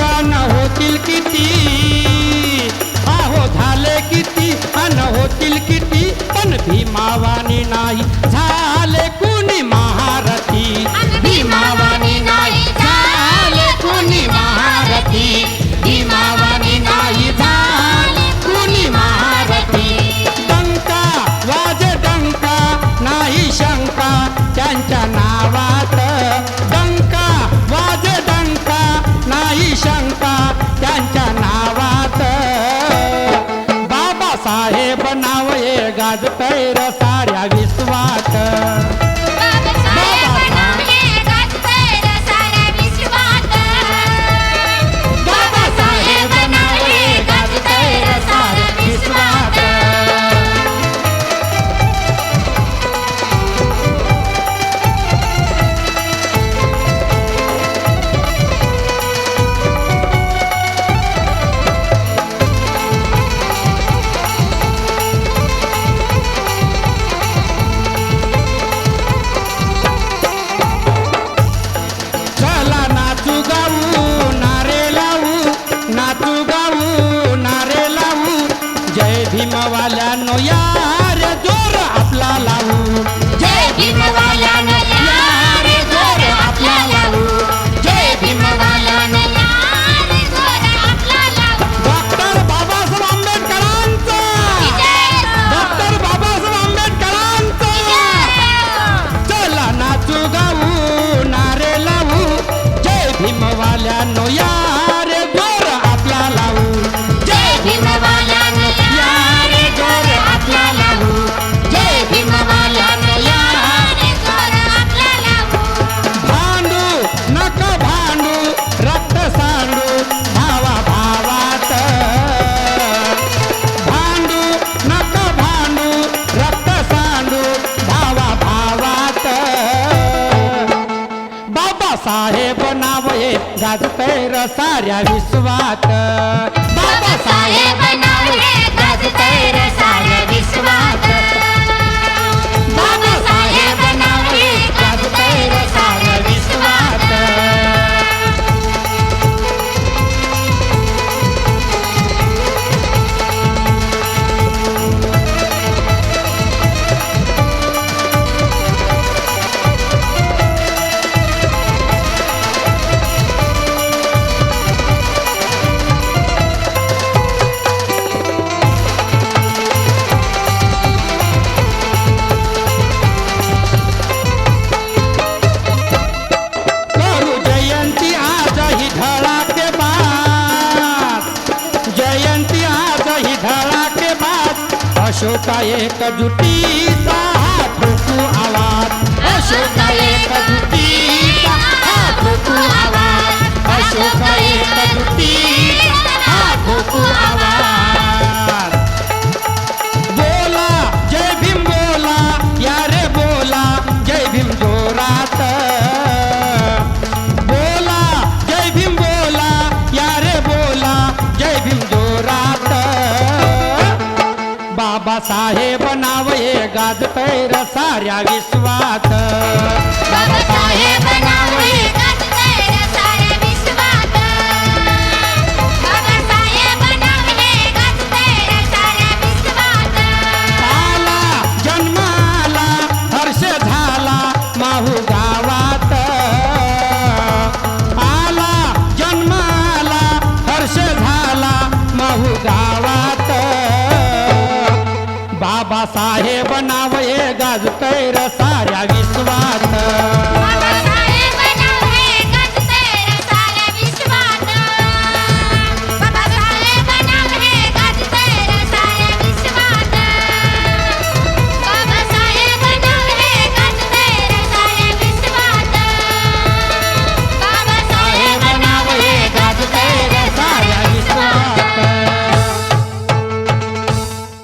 अन होतील किती आहो झाले किती अन होतील किती शंका त्यांच्या नावात. बाबासाहेब नाव ये गाजतैर Madrugada. गाजतय पैर साऱ्या विश्वात. बाबासाहेब नाव हे गाजतय पैर साऱ्या विश्वात. अशोका एक जुटी ठोकू आवाज अशोका एक जुटी ठोकू आवाज साहेब नाव हे गाजतय साऱ्या विश्वात. बाबासाहेब नाव हे साहेब नाव हे गाजतय र साऱ्या विश्वात.